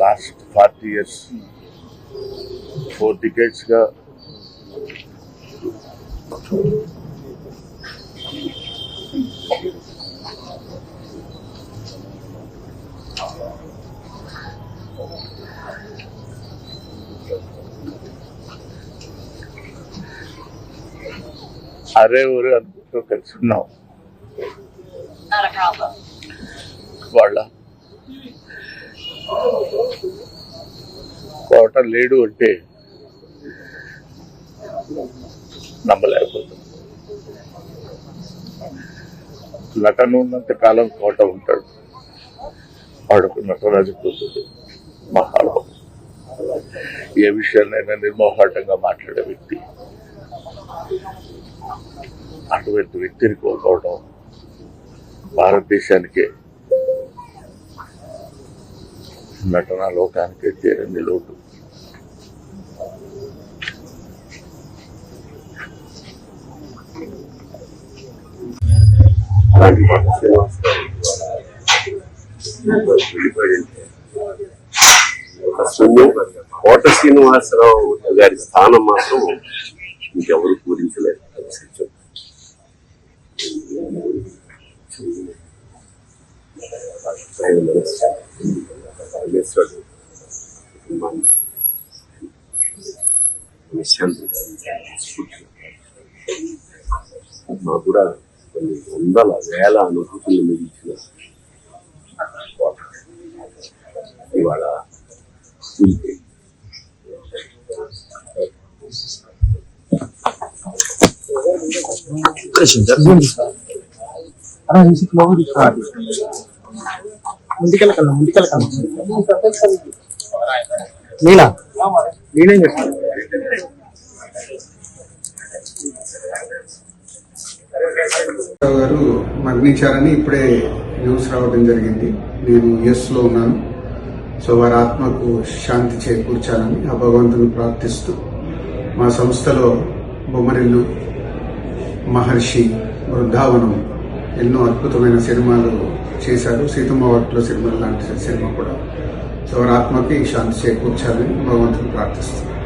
Last forty years four decades గా అరే ఊరే అనుకుంటూ కలిసి ఉన్నాం Not a problem. వాళ్ళ కోట లేడు అంటే నమ్మలేకపోతుంది నటన ఉన్నంత కాలం కోట ఉంటాడు. వాడుకు నటరాజు కూతుడు మహానుభావుడు ఏ విషయాన్నైనా నిర్మోహాటంగా మాట్లాడే వ్యక్తి. అటువంటి వ్యక్తిని కోల్పోవడం భారతదేశానికే నటన లోకానికి తీరని లోటు. కోట శ్రీనివాసరావు గారి స్థానం మాత్రం ఇంకెవరు పూరించలేదు. సత్యం కుటుంబాన్ని విశాంతి మాకు కూడా కొన్ని వందల వేల అనుభూతులు మిగిల్చిన కోట ఇవాళ కూలిపోయింది. ముందుకెళ్ళకల్లా నీలా? నేనేం చెప్తాను గారు మరణించారని ఇప్పుడే న్యూస్ రావడం జరిగింది. నేను యుఎస్లో ఉన్నాను. సో వారి ఆత్మకు శాంతి చేకూర్చాలని ఆ భగవంతుని ప్రార్థిస్తూ మా సంస్థలో బొమ్మరిల్లు మహర్షి బృందావనం ఎన్నో అద్భుతమైన సినిమాలు చేశారు. సీతమ్మ వాటిలో సినిమాలు లాంటి సినిమా కూడా. సో ఆత్మకి శాంతి చేకూర్చాలని భగవంతుని ప్రార్థిస్తున్నాను